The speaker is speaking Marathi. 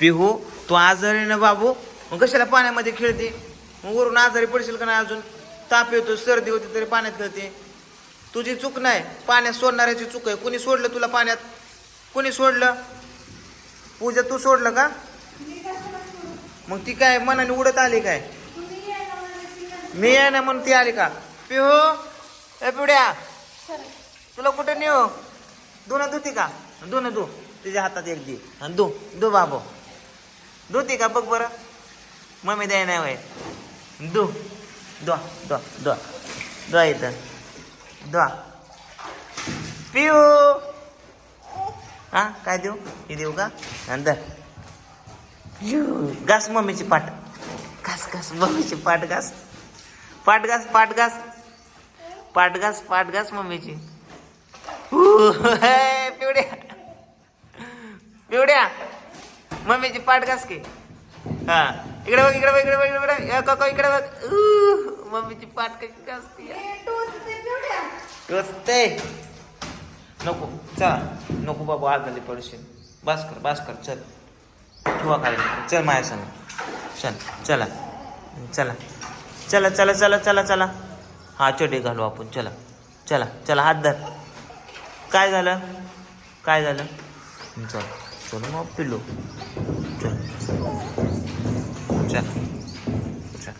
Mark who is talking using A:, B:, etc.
A: पिहू तू आजारी ना बाबू? मग कशाला पाण्यामध्ये खेळते? मग वरून आजारी पडशील का नाही अजून? ताप येतो सर्दी होती तरी पाण्यात खेळते. तुझी चूक नाही पाण्यात सोडणाऱ्याची चूक आहे. कुणी सोडलं तुला पाण्यात? कुणी सोडलं? पूजा तू सोडलं का? मग ती काय मनाने उडत आली काय? मी आहे ना म्हणून ती आली का? पिहू ए पिवड्या तुला कुठे नेऊ? दोन धुती का? दोन धु. तिच्या हातात एक दी. आणि दू दू बाबू. धुती का? बघ बरं. मम्मी द्याय नाही वय दु. द्वा द्वा द्वा द्वा इथं. द्वा पिऊ. हा काय देऊ? हे देऊ का? नंतर. घास मम्मीची पाट. घास घास मम्मीची पाट घास. पाट घास पाट घास. पाट घास पाट घास मम्मीची. पिवड्या. पिवड्या. मम्मीची पाट घास की. हा. इकडे बघ इकडे बघ इकडे बघ इकडे बघ. या, काका इकडे बघ. मम्मीची पाट कशी घासते टोचते नको चला. नको बाबा आजारी पडशील. बस कर बस कर चल. ठेवा खाली. चल माझ्या संग. चल चला. चला. चला चला चला चला चला. हा चटे घालू आपण. चला. चला चला हात धर. काय झालं? काय झालं? चल. सोनू मग पिलो चल चल चल